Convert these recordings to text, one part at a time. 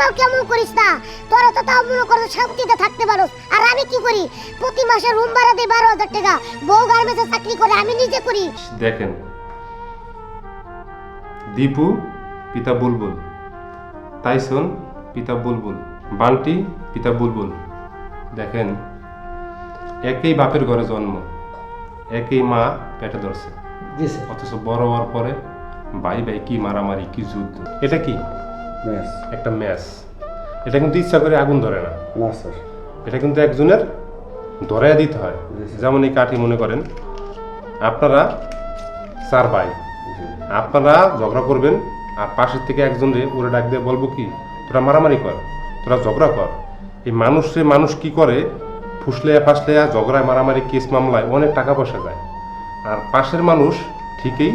আমাও কেমন করিস না? তোরা তো তাও মনে করো শান্তিতে থাকতে পারো আর আমি কি করি? প্রতি মাসে রুম ভাড়া দিই বারো হাজার টাকা। বউ গার্মেন্টসে চাকরি করে আমি নিজে করি। দেখেন দীপু পিতা বুলবুল। তাইসন পিতা বুলবুল। বান্টি পিতা বুলবুল। দেখেন একই বাপের ঘরে জন্ম একই মা পেটে ধরছে। অথচ বড় হওয়ার পরে ভাই ভাই কি মারামারি কি যুদ্ধ। এটা কি? একটা ম্যাচ এটা কিন্তু ইচ্ছা করে আগুন ধরে না। না স্যার। এটা কিন্তু একজনের ধরাইয়া দিতে হয়। যেমন এই কাঠি মনে করেন আপনারা চার ভাই আপনারা ঝগড়া করবেন আর পাশের থেকে একজন রে ওরে ডাক দিয়ে বলব কি তোরা মারামারি কর তোরা ঝগড়া কর। এই মানুষে মানুষ কি করে? ফুসলেয়া ফাসলেয়া ঝগড়ায় মারামারি কেস মামলায় অনেক টাকা পয়সা যায়। আর পাশের মানুষ ঠিকই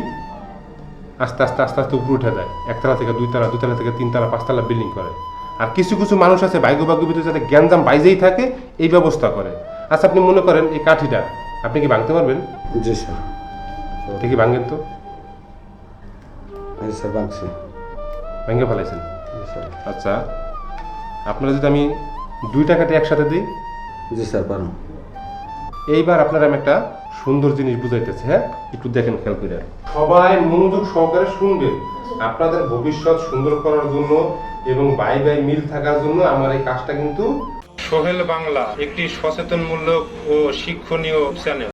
আস্তে আস্তে আস্তে আস্তে উপরে উঠে যায়। একতলা থেকে দুইতলা দুতলা থেকে তিনতলা পাঁচতলা বিল্ডিং করে। আর কিছু কিছু মানুষ আছে ভাগ্য ভাগ্য ভিতরে যাতে জ্ঞানজাম বাইজেই থাকে এই ব্যবস্থা করে। আচ্ছা আপনি মনে করেন এই কাঠিটা আপনি কি ভাঙতে পারবেন? জি স্যার। ঠিকই ভাঙেন তো? স্যার বাংছি ভেঙে ফেলাইছেন? আচ্ছা আপনারা যদি আমি দুই টাকাটি একসাথে দিই? জি স্যার পারুন। এইবার আপনারা আমি একটা সুন্দর জিনিস বুঝাইতেছি হ্যাঁ? একটু দেখেন খেয়াল করে সবাই মনোযোগ সহকারে শুনবেন আপনাদের ভবিষ্যৎ সুন্দর করার জন্য এবং বাই বাই মিল থাকার জন্য আমার এই কাজটা কিন্তু সোহেল বাংলা একটি সচেতনমূলক ও শিক্ষণীয় চ্যানেল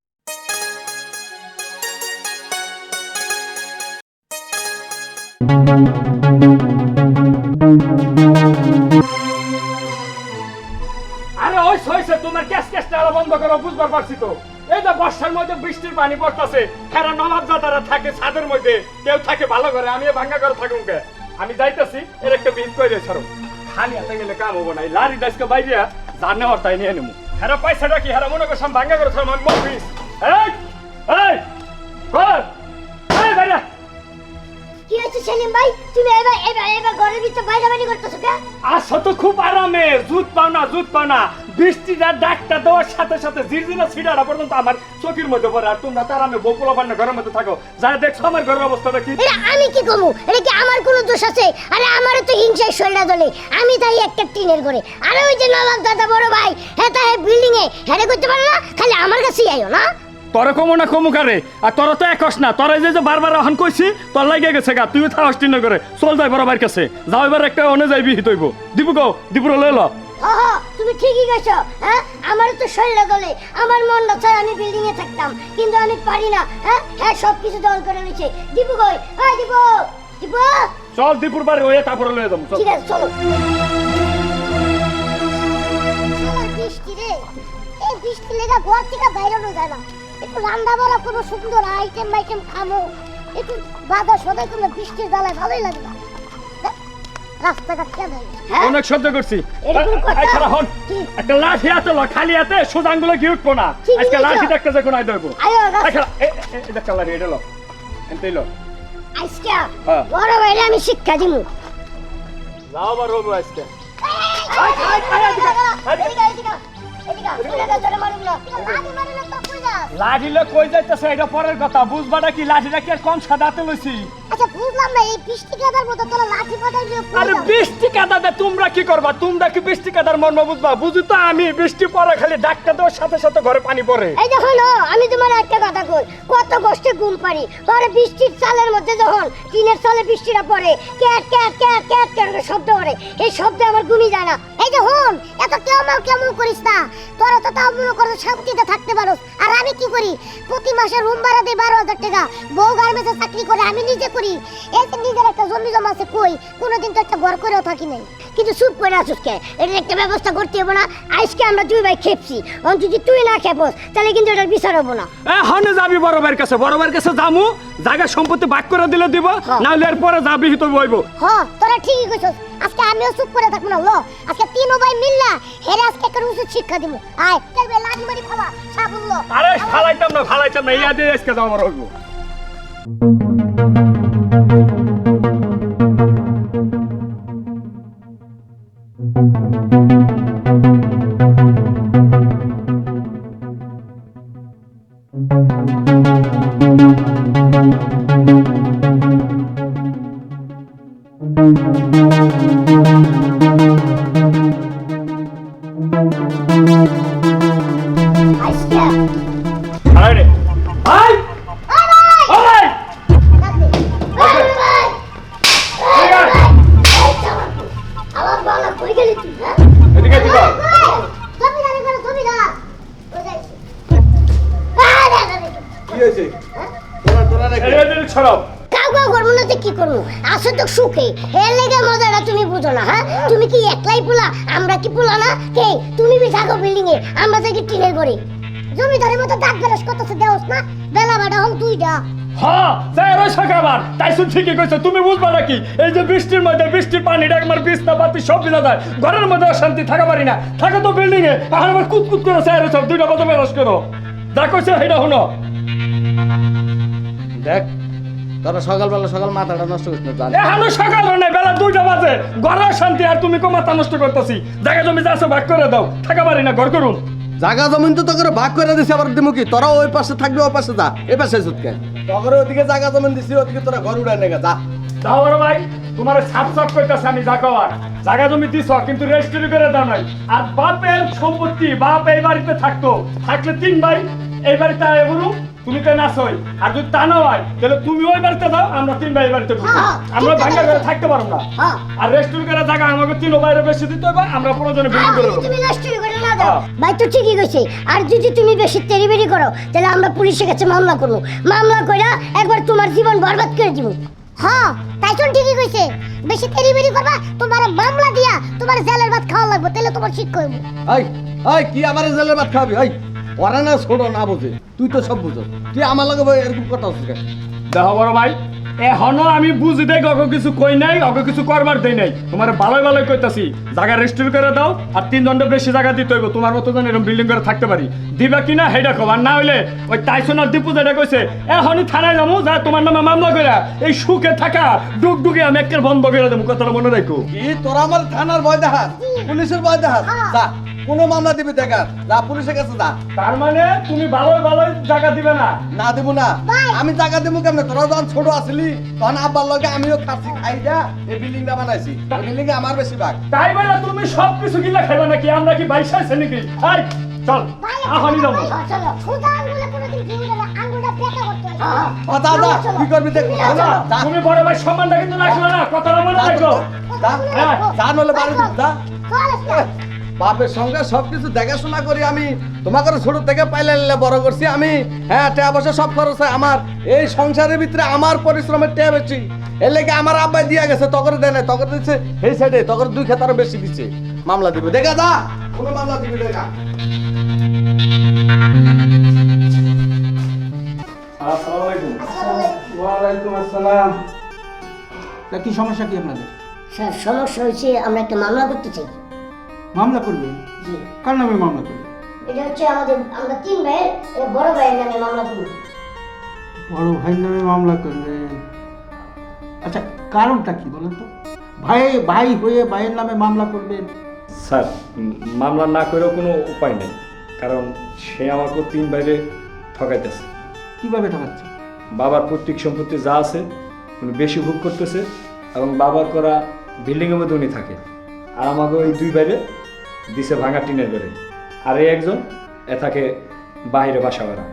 আরে ওই হইছে তোমার ক্যাশ ক্যাশ বন্ধ করো বুঝবার পারছি তো। এই যে বর্ষার মধ্যে বৃষ্টির পানি পড়তেছে খেরা নবাব যাতারা থাকে ছাদের মধ্যে, কেউ থাকে ভালো করে আমি ভাঙ্গা করে থাকুন আমি যাইতেছি, এর একটা বিল করে ছাড়ো। খালি হাতে গেলে কাম হব না লারি দাসকে বাইরে যা নেওয়ার তাই নিয়ে নেব হেরা পয়সাটা কি, হেরা মনে করছাম ভাঙ্গা করে ছাড়ো আমি মফিস এই এই কি হয়েছে সেলিম ভাই? তুমি এবার এবার এবার ঘরের ভিতর বাইরে বাইরে করতেছো কে আসো তো খুব আরামে জুত পাও না জুত পাও না। বৃষ্টিটা ডাকটা দেওয়ার সাথে সাথে ঝিরঝিরা ছিটাটা পর্যন্ত আমার চোখের মধ্যে পড়ে। আর তোমরা তার আমি বকুলা পান্না ঘরের মধ্যে থাকো। যারা দেখছ আমার ঘরের অবস্থাটা কি এটা আমি কি করব এটা কি আমার কোনো দোষ আছে? আরে আমার তো হিংসায় শরীরটা দলে। আমি তাই একটা টিনের করে আরে ওই যে নবাব দাদা বড় ভাই হ্যাঁ তাই বিল্ডিং এ। হ্যাঁ করতে পারে না? খালি আমার কাছেই আইও না? তোরা কমো না কমু কারে? আর তোরা তো একস না তোরা যে যে বারবার অহন কইছি তোর লাগে গেছে গা তুইও থাকস টিন করে চল যাই বড় ভাইয়ের কাছে। যাও এবার একটা অনে যাইবি হিত হইব। দিবু গো দিপুর লই ল। হ হ, তুমি ঠিকই গেছো হ্যাঁ? আমার তো শরীরটা দলে আমার মন না চায় আমি বিল্ডিং এ থাকতাম কিন্তু আমি পারি না হ্যাঁ? হ্যাঁ সব কিছু দল করে নিচ্ছে দীপু কই? হ্যাঁ দীপু দীপু চল দিপুর বাড়ি হয়ে তারপরে লয়ে যাব চল। ঠিক আছে চলো। বৃষ্টি রে। এই বৃষ্টি লেগা ঘর থেকে বাইরানো যায় না একটু রান্না বাড়া কোনো সুন্দর আইটেম আইটেম খামো একটু বাধা সদাই কোনো বৃষ্টির জ্বালায় ভালোই লাগে না হ্যাঁ? রাস্তাঘাট কেন হ্যাঁ অনেক সহ্য করছি একটা লাঠি খালি হাতে উঠবো না আজকে। লাঠি দেখতে আই দেবো একটা লাঠি এটা লো এনতেই লো আজকে হ্যাঁ। বড় ভাইরে আমি শিক্ষা যাও আজকে এদিকে, এদিকে, এদিকে, এদিকে, এদিকে, মারুম লাঠিলে কই যাইতেছে? এটা পরের কথা। বুঝবাটা কি? লাঠিটা কি আর কম সাদাতে লইছি? আচ্ছা বুঝলাম না এই বৃষ্টি কাদার মতো তোরা লাঠি পাঠাই দিয়ে আরে বৃষ্টি কাদাতে তোমরা কি করবা? তোমরা কি বৃষ্টি কাদার মর্ম বুঝবা? বুঝি তো আমি বৃষ্টি পরে খালি ডাক্তার দেওয়ার সাথে সাথে ঘরে পানি পড়ে। এই দেখো না আমি তোমার একটা কথা কই। কত কষ্টে ঘুম পারি পরে বৃষ্টির চালের মধ্যে যখন টিনের চালে বৃষ্টিটা পড়ে ক্যাট ক্যাট ক্যাট ক্যাট ক্যাট শব্দ করে এই শব্দে আমার ঘুমই যায় না। এই যে হন এত কেমন কেমন করিস না তোরা তো তাও মনে করো শান্তিতে থাকতে পারো আর আমি কি করি? প্রতি মাসে রুম ভাড়া দিই বারো হাজার টাকা। বউ গার্মেন্টসে চাকরি করে আমি নিজে করি। এই যে নিজের একটা জমি জমা আছে কই? কোনোদিন তো একটা ঘর করেও থাকি নাই। কিন্তু চুপ করে আসুস কে? এটার একটা ব্যবস্থা করতে হবে না। আজকে আমরা দুই ভাই খেপছি। অন যদি তুই না খেপস তাহলে কিন্তু এটার বিচার হব না। এ হনে যাবি বড় ভাইয়ের কাছে। বড় ভাইয়ের কাছে যামু জায়গা সম্পত্তি ভাগ করে দিলে দিব হ্যাঁ। না হলে এরপরে যাবি হিত বইব হ তোরা ঠিকই কইছস। আজকে আমিও চুপ করে থাকব না ল। আজকে তিন ভাই মিললা হেরে আজকে একটা উচিত শিক্ষা দিব আয় দেখবে লাঠি মারি খাওয়া সাবুল্লো আরে ফালাইতাম না ফালাইতাম না ইয়া দিয়ে আজকে যাও আমার হইব। সুখে এর লেগে মজাটা তুমি বুঝো না হ্যাঁ? তুমি কি একলাই পোলা? আমরা কি পোলা না? কে? তুমি বি থাকো বিল্ডিং এ আমরা থাকি টিনের ঘরে? জমিদারের মতো দাগ বেরস করতেছে দেওস না? বেলা বাটা হল দুইটা। হ্যাঁ যাই রই সকাবার তাইসুন ঠিকই কইছো তুমি বুঝবা নাকি? এই যে বৃষ্টির মধ্যে বৃষ্টির পানিটা একবার বিছনা পাতি সব ভিজা যায়। ঘরের মধ্যে শান্তি থাকা পারি না। থাকো তো বিল্ডিং এ এখন আবার কুতকুত করে চাই সব দুইটা বাজে বেরস করো। যা কইছো সেটা শুনো। দেখ তোরা সকালবেলা সকাল মাথাটা নষ্ট করিস না জানি। এখনও সকাল হয় নাই বেলা দুইটা বাজে। ঘরের শান্তি আর তুমি কমাতা নষ্ট করতেছি। জায়গা জমি যাচ্ছ ভাগ করে দাও। থাকা পারি না ঘর করুন জাগা জমিন তো তোকে ভাগ করে দিছি আবার দিমু কি? তোরা ওই পাশে থাকবি ওই পাশে যা। এই পাশে সুতকে তোকে ওদিকে জাগা জমিন দিছি ওদিকে তোরা ঘর উড়াই নেগা যা। যাও ভাই তোমার সাপ সাপ করতেছে আমি যা কওয়ার। জায়গা জমি দিছ কিন্তু রেজিস্ট্রি করে দাও নাই। আর বাপের সম্পত্তি বাপ এই বাড়িতে থাকতো। থাকলে তিন ভাই এই বাড়িতে বলু তুমি তো নাচই আর যদি তা না হয় তাহলে তুমি ওই বাড়িতে দাও আমরা তিন ভাই বাড়িতে ঢুকবো। হ্যাঁ, আমরা ভাঙ্গা। করে থাকতে পারব না। হ্যাঁ। আর রেস্টুরেন্ট করে জায়গা আমাকে তিন বাইরে বেশি দিতে হবে আমরা প্রয়োজনে বিল্ডিং করে দেবো। তুমি নষ্ট করে না দাও হ্যাঁ। ভাই তো ঠিকই কইছে। আর যদি তুমি বেশি তেরিবেরি করো তাহলে আমরা পুলিশের কাছে মামলা করব। মামলা কইরা একবার তোমার জীবন বরবাদ করে দিব। হ্যাঁ তাই তো ঠিকই কইছে। বেশি তেরিবেরি করবা তোমার মামলা দিয়া তোমার জেলের ভাত খাওয়া লাগবে তাহলে তোমার ঠিক করব। এই এই কি আমার জেলের ভাত খাবি এই ওরা না ছোট না বোঝে। তুই তো সব বুঝো তুই আমার লগে এরকম কথা হচ্ছে? দেখো বড় ভাই এখনও আমি বুঝি অগ কিছু কই নাই অগ কিছু করবার দেই নাই। তোমার ভালোই ভালোই কইতাছি জায়গা রেজিস্ট্রি করে দাও আর তিন দণ্ড বেশি জায়গা দিতে হইব তোমার মতো যেন এরকম বিল্ডিং করে থাকতে পারি। দিবা কিনা হেডা খবর না হইলে ওই টাইসন আর দীপু যেটা কইছে এখনই থানায় যাব যা তোমার নামে মামলা কইরা এই সুখে থাকা ডুক ডুকে আমি একের বন্ধ করে দেবো কথাটা মনে রাখো। কি তোরা আমার থানার ভয় দেখাস পুলিশের ভয় দেখাস? যা। কোনো মামলা দিবি দেখা যা পুলিশের কাছে যা। তার মানে তুমি ভালোই ভালোই জায়গা দিবে না? না দেব না। আমি টাকা দেবো কেমনে? তোরা যখন ছোট আসলি তখন আব্বার লগে আমিও খাচ্ছি খাই যা এই বিল্ডিংটা বানাইছি। বিল্ডিং আমার বেশি ভাগ তাই বলে তুমি সব কিছু কিনা খাইবে নাকি? আমরা কি বাইশা আছে নাকি? এই চল এখনই যাব। চলো। সোজা আঙ্গুলে কোনোদিন ঘিউ দেবে আঙ্গুলটা বেঁকা করতে হয় যা কি করবি দেখ তুমি বড় ভাই সম্মানটা কিন্তু না কথাটা মনে রাখো। যা হ্যাঁ, যা নলে বাড়ি যা। চল বাপের সঙ্গে সবকিছু দেখাশোনা করি আমি। তোমাকে ছোট থেকে পাইলে নিলে বড় করছি আমি। হ্যাঁ টাকা পয়সা সব খরচ হয় আমার। এই সংসারের ভিতরে আমার পরিশ্রমের টাকা বেশি। এর লেগে আমার আব্বাই দিয়ে গেছে তকরে দেয় না তকরে দিচ্ছে এই সাইডে তকরে দুই খেতারও বেশি দিচ্ছে মামলা দিবে দেখা যা। কোনো মামলা দিবি দেখা। আসসালামু আলাইকুম। ওয়ালাইকুম আসসালাম। তা কি সমস্যা কি আপনাদের? স্যার সমস্যা হয়েছে আমরা একটা মামলা করতে চাই। মামলা করবে? জি। কার নামে মামলা করবে? এটা হচ্ছে আমাদের আমরা তিন ভাইয়ের বড় ভাইয়ের নামে মামলা করব। বড় ভাইয়ের নামে মামলা করবেন আচ্ছা কারণটা কি বলেন তো? ভাই ভাই হয়ে ভাইয়ের নামে মামলা করবেন স্যার মামলা না করেও কোনো উপায় নেই কারণ সে আমাকে তিন বাইরে ঠকাইতেছে। কীভাবে ঠকাচ্ছে? বাবার পৈতৃক সম্পত্তি যা আছে উনি বেশি ভোগ করতেছে এবং বাবার করা বিল্ডিংয়ের মধ্যে উনি থাকে। আর আমাকে ওই দুই বাইরে দিছে ভাঙা টিনের ঘরে আর এই একজন এ থাকে বাইরে বাসা ভাড়া।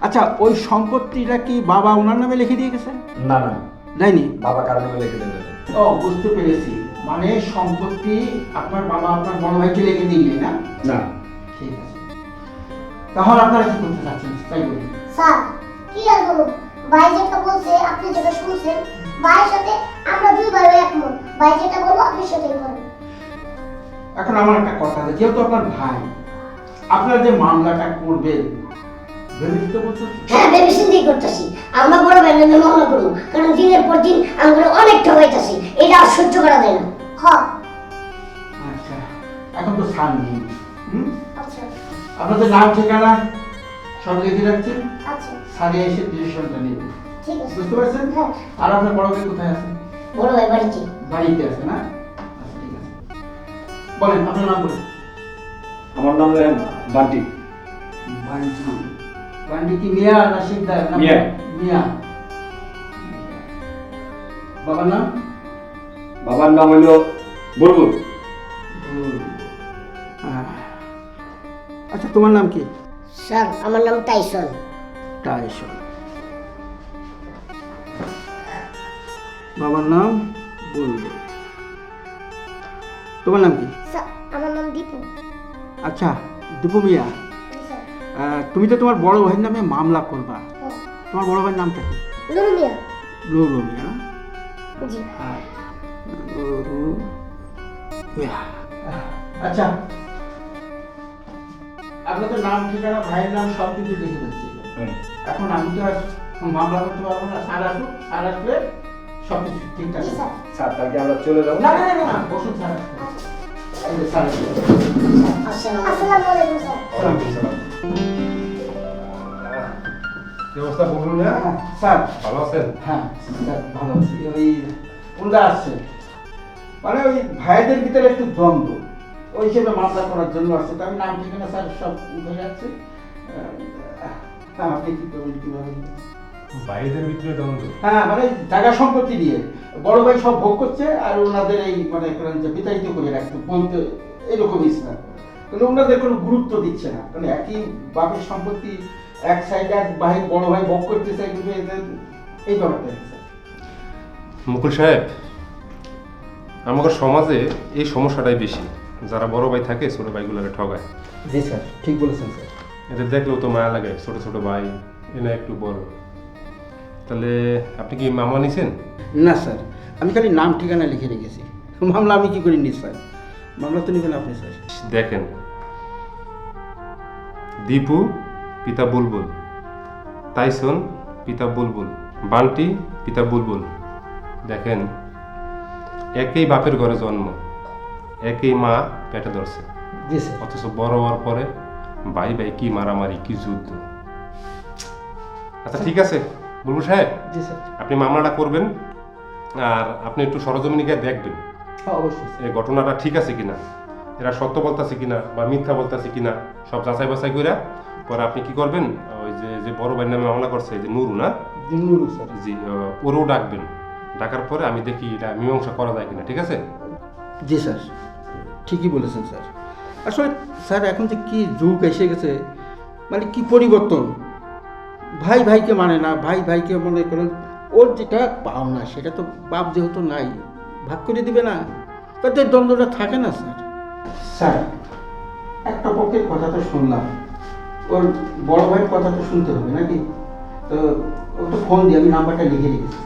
আচ্ছা ওই সম্পত্তিটা কি বাবা ওনার নামে লিখে দিয়ে গেছে? না না। দেয়নি? বাবা কার নামে লিখে দেন ও বুঝতে পেরেছি। মানে সম্পত্তি আপনার বাবা আপনার বড় ভাইকে লিখে দিন না? না। ঠিক আছে। তাহলে আপনারা কি করতে চাচ্ছেন? তাই বলুন। স্যার কি আর বলুন ভাই যেটা বলছে আপনি যেটা শুনছেন ভাইয়ের সাথে আমরা দুই ভাই একমত। ভাই যেটা বলব আপনি সেটাই করেন এখন আমার একটা কথা আছে যেহেতু আপনার ভাই আপনারা যে মামলাটা করবেন হ্যাঁ আমরা বড় মামলা করব কারণ দিনের পর দিন আমরা অনেক ঠকাইতেছি এটা আর সহ্য করা যায় না। হ্যাঁ আচ্ছা এখন তো সার নেই। আচ্ছা। আপনাদের নাম ঠিকানা সব লিখে রাখছেন? আচ্ছা। সারে এসে ডিসিশনটা নেবে। ঠিক আছে। বুঝতে পারছেন? হ্যাঁ। আর আপনার বড় ভাই কোথায় আছে? বড় ভাই বাড়িতে। বাড়িতে আছে না? বলেন আপনার নাম বলেন। আমার নাম বান্টি। বান্টি। বান্টি কি মিয়া না শিকদার? না মিয়া। মিয়া। বাবার নাম? বাবার নাম হইল বুলবুল। আচ্ছা তোমার নাম কি? স্যার আমার নাম টাইসন। টাইসন। বাবার নাম? বলব তোমার নাম কি? স্যার আমার নাম দীপু। আচ্ছা দীপু মিয়া। তুমি তো তোমার বড় ভাইয়ের নামে মামলা করবা। তোমার বড় ভাইয়ের নামটা কি? নুরু মিয়া। লুরু মিয়া। জি। আর মিয়া। আচ্ছা। আপনাদের নাম ঠিকানা ভাইয়ের নাম সব কিছু লিখে দিচ্ছি এখন আমি তো আর মামলা করতে পারব না। স্যার আসুক স্যার আসলে সব কিছু ঠিকঠাক জি স্যার। স্যার আমরা চলে যাব। না না না, না বসুন স্যার যে স্যার ভালো আছেন হ্যাঁ ভালো ওই উল্লা আসছে মানে ওই ভাইদের ভিতরে একটু দ্বন্দ্ব ওই হিসেবে মামলা করার জন্য আসছে তো আমি নাম ঠিকানা স্যার। সব উঠে যাচ্ছে আপনি কি করবেন কীভাবে বাইরের ভিতরে দ্বন্দ্ব? হ্যাঁ মানে জায়গা সম্পত্তি দিয়ে। বড় ভাই সব ভোগ করছে আর ওনাদের এই মানে করেন যে বিতাড়িত করে রাখতে বলতে এরকম ইসলাম কিন্তু ওনাদের কোনো গুরুত্ব দিচ্ছে না। কারণ একই বাপের সম্পত্তি এক সাইডে এক ভাই বড় ভাই ভোগ করতেছে কিন্তু এদের এই ব্যাপারটা মুকুল সাহেব আমাদের সমাজে এই সমস্যাটাই বেশি। যারা বড় ভাই থাকে ছোট ভাইগুলোকে ঠগায়। জি স্যার ঠিক বলেছেন স্যার। এদের দেখলেও তো মায়া লাগে ছোট ছোট ভাই এনা একটু বড় তাহলে আপনি কি মামলা নিছেন? না স্যার। আমি খালি নাম ঠিকানা লিখে রেখেছি। মামলা আমি কি করি নি স্যার? মামলা তো নেবেন আপনি স্যার। দেখেন দীপু পিতা বুলবুল তাইসন পিতা বুলবুল বান্টি পিতা বুলবুল। দেখেন একই বাপের ঘরে জন্ম একই মা পেটে ধরছে। জি স্যার। অথচ বড় হওয়ার পরে ভাই ভাই কি মারামারি কি যুদ্ধ। আচ্ছা ঠিক আছে। বুলবুল সাহেব জি স্যার। আপনি মামলাটা করবেন আর আপনি একটু সরজমিনে গিয়ে দেখবেন হ্যাঁ অবশ্যই এই ঘটনাটা ঠিক আছে কিনা এরা সত্য বলতেছে কিনা বা মিথ্যা বলতেছে কিনা সব যাচাই বাছাই করে পরে আপনি কি করবেন ওই যে যে বড় ভাইয়ের নামে মামলা করছে যে নুরু না? নুরু স্যার। জি ওরও ডাকবেন ডাকার পরে আমি দেখি এটা মীমাংসা করা যায় কিনা ঠিক আছে? জি স্যার ঠিকই বলেছেন স্যার। আসলে স্যার এখন যে কি যুগ এসে গেছে মানে কি পরিবর্তন? ভাই ভাইকে মানে না ভাই ভাইকে মনে করেন ওর যেটা পাওনা সেটা তো বাপ যেহেতু নাই ভাগ করে দিবে না। তাদের দ্বন্দ্বটা থাকে না স্যার। স্যার একটা পক্ষের কথা তো শুনলাম। ওর বড় ভাইয়ের কথা তো শুনতে হবে নাকি? তো ও তো ফোন দিয়ে আমি নাম্বারটা লিখে রেখেছি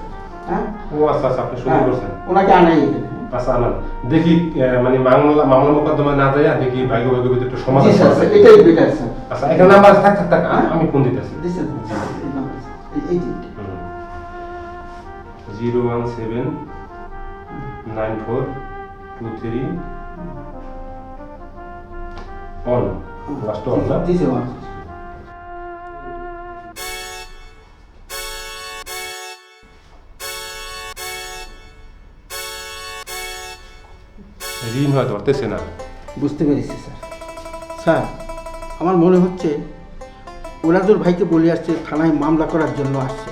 হ্যাঁ? ও আচ্ছা আচ্ছা আপনি শুরু হ্যাঁ, করছেন ওনাকে আনাই এখানে। আচ্ছা আনান। দেখি আহ, মানে মামলা মামলা মোকদ্দমায় না যায় দেখি ভাগ্য ভাগ্য একটু সমাধান। এটাই বেটার স্যার। আচ্ছা এখানে নাম্বার থাক থাক থাক আমি ফোন দিতেছি। দিচ্ছেন। এই- zero one seven nine four two three one last one না ঋণ হয় ধরতেছে না বুঝতে পেরেছি স্যার। স্যার আমার মনে হচ্ছে ওরাজুর ভাইকে বলে আসছে থানায় মামলা করার জন্য আসছে।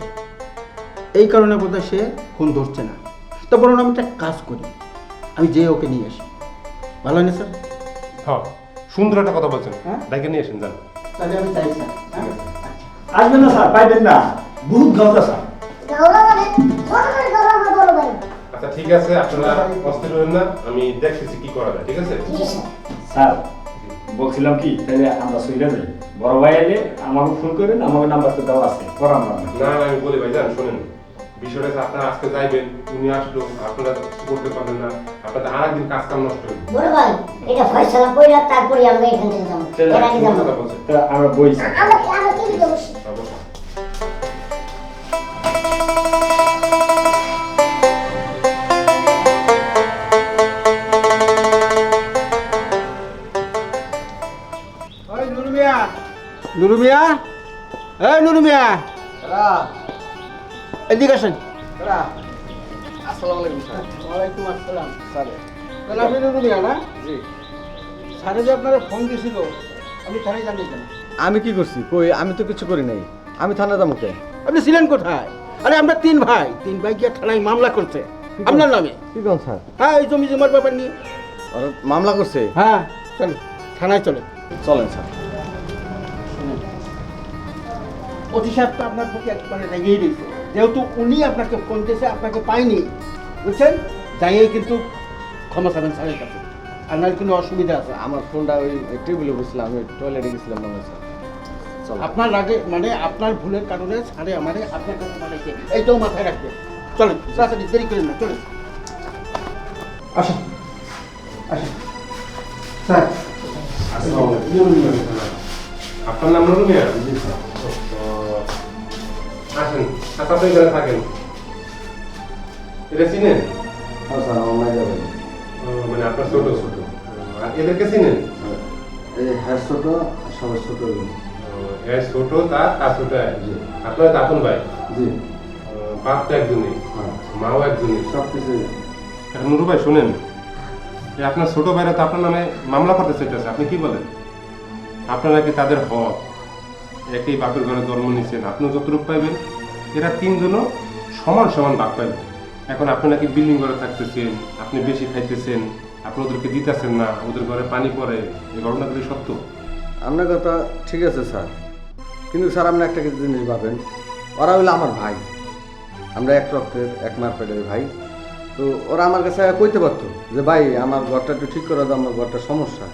এই কারণে বোধহয় সে ফোন ধরছে না। তো বরং আমি একটা কাজ করি। আমি যেয়ে ওকে নিয়ে আসি। ভালো হয় না স্যার? হ্যাঁ সুন্দর একটা কথা বলছেন। হ্যাঁ? ডাকে নিয়ে এসেন যান। তাহলে আমি চাই স্যার। হ্যাঁ? আসবেন না স্যার পাইবেন না। বহুত গাওতা স্যার। আচ্ছা ঠিক আছে আপনারা অস্থির হবেন না। আমি দেখতেছি কি করা যায় ঠিক আছে? স্যার। স্যার বলছিলাম কি তাহলে আমরা সুইরা যাই। বড় ভাই এলে আমাকে ফোন করেন আমাকে নাম্বার তো দেওয়া আছে করাম না না আমি বলি ভাই জান শোনেন বিষয়টা হচ্ছে আপনারা আজকে যাইবেন উনি আসলো আপনারা কিছু করতে পারবেন না আপনাদের আর একদিন কাজ কাম নষ্ট হবে বড় ভাই এটা ফয়সালা কইরা তারপরে আমরা এখান থেকে যাব এর আগে যাব। আমরা বইছি। আমরা আমরা কি দিতে নুরু মিয়া এই নুরু মিয়া এদিকে আসেন। স্যার। ওয়ালাইকুম আসসালাম। স্যার। তাহলে আপনি নুরু মিয়া না? জি। স্যারে যে আপনারা ফোন দিয়েছিল আপনি থানায় জানলেন কেন? আমি কি করছি? কই আমি তো কিছু করি নাই। আমি থানা যাব কে আপনি ছিলেন কোথায়? আরে আমরা তিন ভাই। তিন ভাই আর থানায় মামলা করছে। আপনার নামে? কি কোন স্যার? হ্যাঁ এই জমি জমার ব্যাপার নিয়ে। মামলা করছে? হ্যাঁ চলো থানায় চলো চলেন স্যার। অতি সাহেব তো আপনার প্রতি একবারে রেগেই রয়েছে যেহেতু উনি আপনাকে ফোন দিয়েছে আপনাকে পাইনি বুঝছেন? যাইয়ে কিন্তু ক্ষমা চাবেন স্যারের কাছে। আর নাহলে কোনো অসুবিধা আছে? আমার ফোনটা ওই টেবিলে বসছিলাম আমি টয়লেটে গেছিলাম মনে চল। আপনার রাগে মানে আপনার ভুলের কারণে সারে আমারে আপনার কাছে পাঠাইছে এইটাও মাথায় রাখবে চলেন তাড়াতাড়ি দেরি করেন না চলেন। আসেন। আসেন। স্যার। আপনার নাম নুরু মিয়া তো, আসেন আচ্ছা আপনি এখানে থাকেন। এটা চিনেন? হ্যাঁ স্যার যাবেন। মানে আপনার ছোট ছোট। আর এদেরকে চিনেন? এই হ্যাঁ ছোট সবাই ছোট ও, ছোট তার তার ছোট এক। আপনার দাপন ভাই? জি। বাপ তো একজনই। হ্যাঁ। মাও একজনই। সব কিছু এখন নুরু ভাই শোনেন। আপনার ছোট ভাইরা তো আপনার নামে মামলা করতে চাইতেছে আপনি কি বলেন? আপনারা কি তাদের হক? একই বাপের ঘরে জন্ম নিচ্ছেন আপনিও যতটুকু পাইবেন। এরা তিনজনও সমান সমান ভাগ পাইবেন এখন আপনি নাকি বিল্ডিং ঘরে থাকতেছেন, আপনি বেশি খাইতেছেন, আপনি ওদেরকে দিতেছেন না, ওদের ঘরে পানি পড়ে, এই ঘটনাগুলি সত্য? আপনার কথা ঠিক আছে, স্যার। কিন্তু স্যার, আপনি একটা কিছু জিনিস ভাবেন। ওরা হলো আমার ভাই। আমরা এক রক্তের, এক মার পেটের ভাই। তো ওরা আমার কাছে কইতে পারতো যে, ভাই, আমার ঘরটা একটু ঠিক করে দাও, আমার ঘরটা সমস্যা।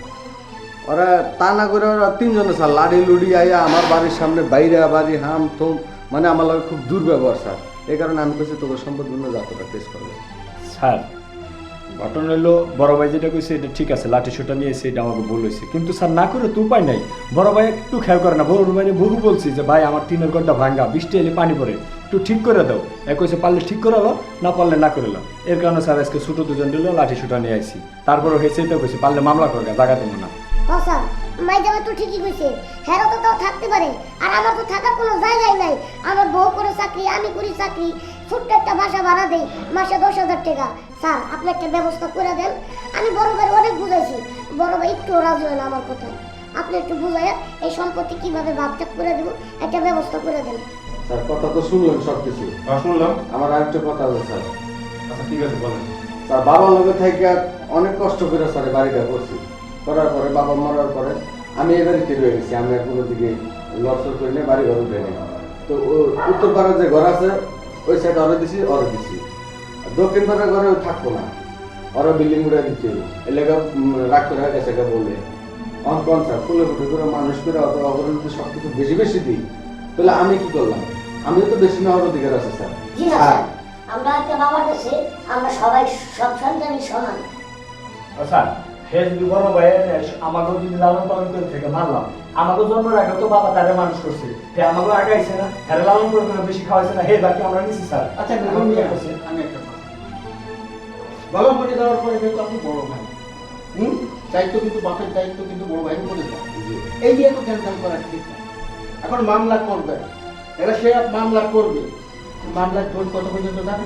ওরা তা না করে ওরা তিনজনে, স্যার, লাড়ি লুড়ি আইয়া আমার বাড়ির সামনে বাইরে বাড়ি হাম থম মানে আমার লাগে খুব দুর্ব্যবহার স্যার। এই কারণে আমি কাছে তোকে সম্পদপূর্ণ যাত্রাটা টেস্ট করবে। স্যার ঘটনা হলো বড় ভাই যেটা কইছে এটা ঠিক আছে লাঠি সোটা নিয়ে এসে এটা আমাকে ভুল হয়েছে কিন্তু স্যার না করে তো উপায় নাই। বড় ভাই একটু খেয়াল করে না বড় ভাই বহু বলছি যে ভাই আমার টিনের ঘরটা ভাঙ্গা বৃষ্টি এলে পানি পড়ে একটু ঠিক করে দাও। এক কইছে পারলে ঠিক করে দাও না পারলে না করে দাও। এর কারণে স্যার আজকে ছোটো দুজন দিল লাঠি সোটা নিয়ে আইছি। তারপরে হয়েছে এটা কইছে পারলে মামলা করবে জায়গা দেবো না। হ্যাঁ স্যার মাই যাবে তো ঠিকই কইছে। হ্যারো তো তাও থাকতে পারে। আর আমার তো থাকার কোনো জায়গাই নাই। আমার বউ করে চাকরি আমি করি চাকরি। ছোট্ট একটা বাসা ভাড়া দেই মাসে দশ হাজার টাকা। স্যার আপনি একটা ব্যবস্থা করে দেন। আমি বড় ভাই অনেক বুঝাইছি। বড় ভাই একটু রাজি হয় না আমার কথায়। আপনি একটু বুঝাইয়া এই সম্পত্তি কীভাবে ভাবটাক করে দেবো একটা ব্যবস্থা করে দেন। স্যার কথা তো শুনলেন সব কিছু আর শুনলাম। আমার আরেকটা কথা আছে স্যার। আচ্ছা ঠিক আছে বলেন। তার বাবার লগে থেকে অনেক কষ্ট করে স্যার বাড়িটা করছি। করার পরে বাবা মরার পরে আমি এবারে বাড়িতে রয়ে গেছি আমি কোনো দিকে লড়সড় করি না বাড়ি ঘর উঠে নি তো ও- উত্তর পাড়ার যে ঘর আছে ওই সাইড অরে দিছি অরে দিছি। দক্ষিণ পাড়ার ঘরে থাকব না। ওরা বিল্ডিং উড়ে দিচ্ছে এলাকা রাগ করে গেছে বলে অন কোন স্যার ফুলে ফুটে করে মানুষ করে অত অবরোধ সব কিছু বেশি বেশি দিই। তাহলে আমি কি করলাম? আমিও তো বেশি নেওয়ার অধিকার আছে স্যার। না স্যার। আমরা একটা বাবার কাছে আমরা সবাই সব সন্তানই সমান। আচ্ছা হে যদি বড় ভাই আমাকে যদি লালন পালন করে থেকে মানলাম আমাকে জন্ম রাখে তো বাবা তারে মানুষ করছে। হে আমাকে আগাইছে না হ্যাঁ লালন করে করে বেশি খাওয়াইছে না হে বাকি আমরা নিছি স্যার। আচ্ছা আমি বিয়ে করছে। আমি একটা কথা বাবা মরে যাওয়ার পরে যেহেতু আপনি বড় ভাই হুম? দায়িত্ব কিন্তু বাপের দায়িত্ব কিন্তু বড় ভাই মরে যায়। এই নিয়ে তো টেনশন করা ঠিক না এখন মামলা করবে। এরা সে মামলা করবে। মামলার টোল কত পর্যন্ত যাবে?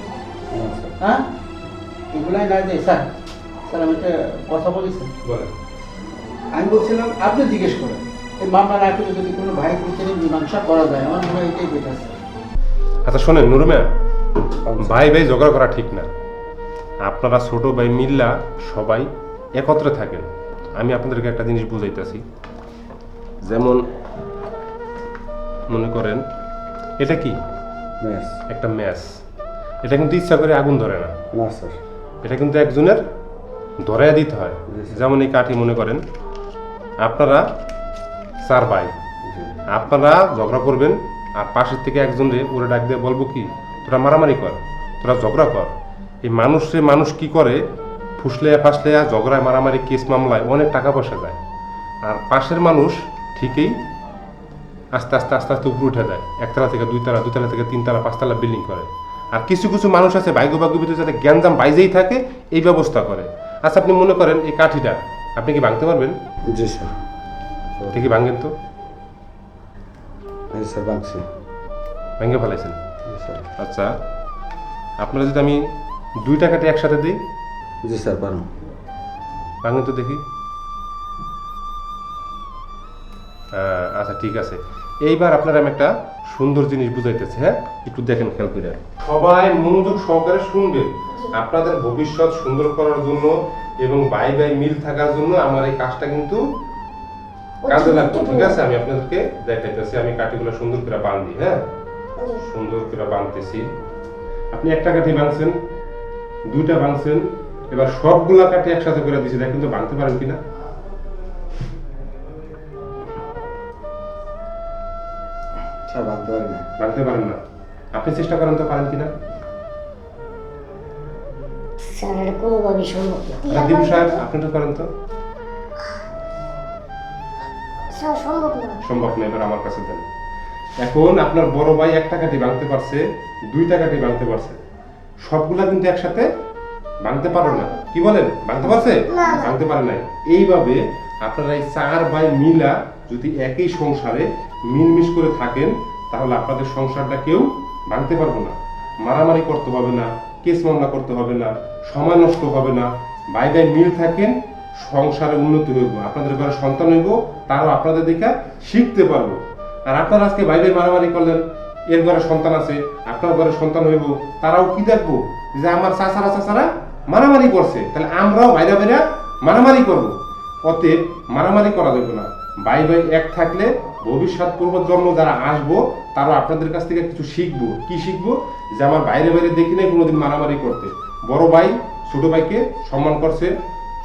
হ্যাঁ? এগুলাই না যে স্যার স্যার আমি একটা কথা বলি স্যার আমি বলছিলাম আপনি জিজ্ঞেস করেন। এই মামলা না করে যদি কোনো ভাই ভিতরে মীমাংসা করা যায় আমার মনে হয় এটাই বেটার আচ্ছা শোনেন নুরুমিয়া ভাই ভাই ঝগড়া করা ঠিক না। আপনারা ছোট ভাই মিল্লা সবাই একত্রে থাকেন। আমি আপনাদেরকে একটা জিনিস বুঝাইতেছি। যেমন মনে করেন এটা কি? একটা ম্যাচ এটা কিন্তু ইচ্ছা করে আগুন ধরে না। না স্যার এটা কিন্তু একজনের ধরে দিতে হয়। যেমন এই কাঠি মনে করেন, আপনারা চার ভাই আপনারা ঝগড়া করবেন আর পাশের থেকে একজন রে ওরে ডাক দিয়ে বলব কি, তোরা মারামারি কর, তোরা ঝগড়া কর। এই মানুষে মানুষ কি করে? ফুসলে ফাসলে ঝগড়ায় মারামারি, কেস মামলায় অনেক টাকা পয়সা যায়। আর পাশের মানুষ ঠিকই আস্তে আস্তে আস্তে আস্তে উপরে উঠে যায়। একতলা থেকে দুইতলা দুইতলা থেকে তিনতলা, পাঁচতলা বিল্ডিং করে। আর কিছু কিছু মানুষ আছে ভাগ্য ভাগ্য ভিতরে যাতে জ্ঞানজাম বাইজেই থাকে, এই ব্যবস্থা করে। আচ্ছা আপনি মনে করেন এই কাঠিটা আপনি কি ভাঙতে পারবেন? জি স্যার। ঠিকই ভাঙেন তো? স্যার বাংছি ভেঙে ফেলাইছেন? আচ্ছা আপনারা যদি আমি দুই টাকাটা একসাথে দিই? জি স্যার পারুন। ভাঙেন তো দেখি। আচ্ছা ঠিক আছে। এইবার আপনারা আমি একটা সুন্দর জিনিস বুঝাইতেছি হ্যাঁ? একটু দেখেন খেয়াল করে সবাই মনোযোগ সহকারে শুনবেন। আপনাদের ভবিষ্যৎ সুন্দর করার জন্য এবং বাই বাই মিল থাকার জন্য আমার এই কাজটা কিন্তু কাজে লাগবে। ঠিক আছে আমি আপনাদেরকে দেখাইতেছি। আমি কাঠিগুলো সুন্দর করে বাঁধি হ্যাঁ? সুন্দর করে বাঁধতেছি আপনি একটা কাঠি বাঁধছেন দুইটা বাঁধছেন এবার সবগুলা কাঠি একসাথে করে দিছি দেখেন তো বাঁধতে পারেন কিনা। বাঁধতে পারেন না। আপনি চেষ্টা করেন তো পারেন কিনা। স্যার এটা কোনোভাবেই সম্ভব না রাজীব সাহেব আপনি তো করেন তো। স্যার সম্ভব না। সম্ভব না এবার আমার কাছে দেন। এখন আপনার বড় ভাই একটা কাঠি ভাঙতে পারছে দুইটা কাঠি ভাঙতে পারছে। সবগুলা কিন্তু একসাথে ভাঙতে পারো না। কি বলেন? ভাঙতে পারছে। ভাঙতে পারে নাই। এইভাবে আপনারা এই চার ভাই মিলা যদি একই সংসারে মিলমিশ করে থাকেন তাহলে আপনাদের সংসারটা কেউ ভাঙতে পারব না। মারামারি করতে হবে না কেস মামলা করতে হবে না। সময় নষ্ট হবে না। ভাই ভাই মিল থাকেন, সংসারে উন্নতি হইব। আপনাদের ঘরে সন্তান হইব, তারাও আপনাদের দেখে শিখতে পারব। আর আপনারা আজকে ভাই ভাই মারামারি করলেন, এর ঘরে সন্তান আছে, আপনার ঘরে সন্তান হইব, তারাও কি দেখব? যে আমার চাচারা চাচারা মারামারি করছে, তাহলে আমরাও ভাইরা ভাইরা মারামারি করব। অতএব মারামারি করা যাবে না। ভাই ভাই এক থাকলে ভবিষ্যৎ পূর্বজন্ম যারা আসব তারা আপনাদের কাছ থেকে কিছু শিখব। কি শিখব? যে আমার বাইরে বাইরে দেখি নাই কোনোদিন মারামারি করতে। বড় ভাই ছোট ভাইকে সম্মান করছে।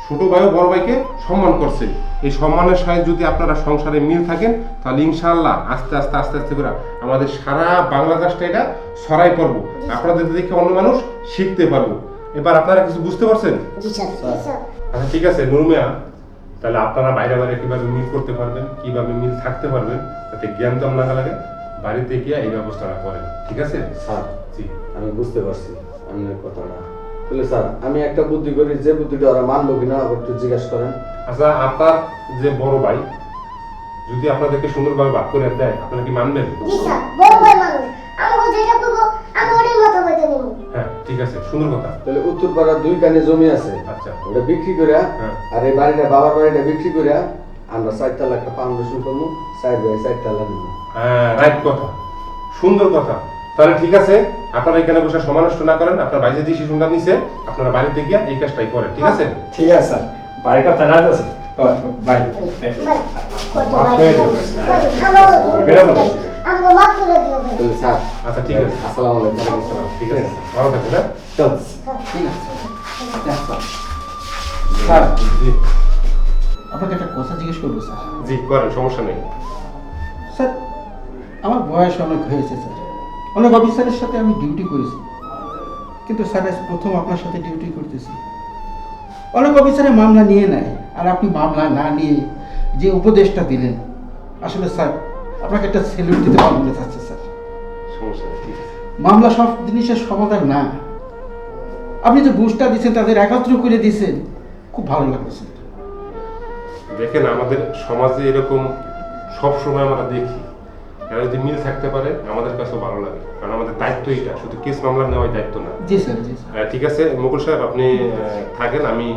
ছোট ভাইও বড় ভাইকে সম্মান করছে। এই সম্মানের সাথে যদি আপনারা সংসারে মিল থাকেন তাহলে ইনশাআল্লাহ আস্তে আস্তে আস্তে আস্তে করে আমাদের সারা বাংলাদেশটা এটা ছড়াই পড়ব। আপনাদের দেখে অন্য মানুষ শিখতে পারব। এবার আপনারা কিছু বুঝতে পারছেন? জি স্যার। স্যার। আচ্ছা ঠিক আছে নুরমিয়া তাহলে আপনারা বাইরে বাইরে কীভাবে মিল করতে পারবেন কীভাবে মিল থাকতে পারবেন যাতে জ্ঞান তো না লাগে। বাড়িতে গিয়ে এই ব্যবস্থাটা করেন ঠিক আছে? স্যার জি। আমি বুঝতে পারছি আপনার কথাটা। তাহলে স্যার আমি একটা বুদ্ধি করি যে বুদ্ধিটা ওরা মানবো কিনা একটু জিজ্ঞেস করেন। আচ্ছা আপনার যে বড় ভাই যদি আপনাদেরকে সুন্দরভাবে ভাগ করে দেয় আপনারা কি মানবেন? জি স্যার বড় ভাই যেটা করব আমি নেব। হ্যাঁ ঠিক আছে সুন্দর কথা। তাহলে উত্তর পাড়ার দুই কানে জমি আছে। আচ্ছা। ওটা বিক্রি করে হ্যাঁ। আর এই বাড়িটা বাবার বাড়িটা বিক্রি করে আমরা চারতলা একটা ফাউন্ডেশন করব চার ভাই চারতলা নিব। হ্যাঁ রাইট কথা। সুন্দর কথা। তাহলে ঠিক আছে আপনারা এখানে বসে সমানষ্ট না করেন আপনার বাইরে যে শিশুটা নিছে আপনারা বাড়িতে গিয়ে এই কাজটাই করেন ঠিক আছে? ঠিক আছে স্যার। বাড়ির কথা আছে। আচ্ছা ঠিক আছে। আসসালামু আলাইকুম ঠিক আছে ভালো থাকবেন হ্যাঁ? ঠিক আছে স্যার। স্যার জি। আপনাকে একটা কথা জিজ্ঞেস করব স্যার। জি করেন সমস্যা নেই। স্যার আমার বয়স অনেক হয়েছে স্যার। অনেক অফিসারের সাথে আমি ডিউটি করেছি। কিন্তু স্যার আজ প্রথম আপনার সাথে ডিউটি করতেছি। অনেক অফিসারে মামলা নিয়ে নেয় আর আপনি মামলা না নিয়ে যে উপদেশটা দিলেন আসলে স্যার আপনাকে একটা সেলুট দিতে পারব না চাচ্ছে স্যার। সমস্যা মামলা সব জিনিসের সমাধান না। আপনি যে বুঝটা দিচ্ছেন তাদের একত্র করে দিয়েছেন খুব ভালো স্যার। দেখেন আমাদের সমাজে এরকম সবসময় আমরা দেখি এরা যদি মিল থাকতে পারে আমাদের কাছেও ভালো লাগে। কারণ আমাদের দায়িত্ব এটা শুধু কেস মামলা নেওয়ার দায়িত্ব না। জি স্যার জি স্যার। ঠিক আছে মুকুল সাহেব আপনি থাকেন আমি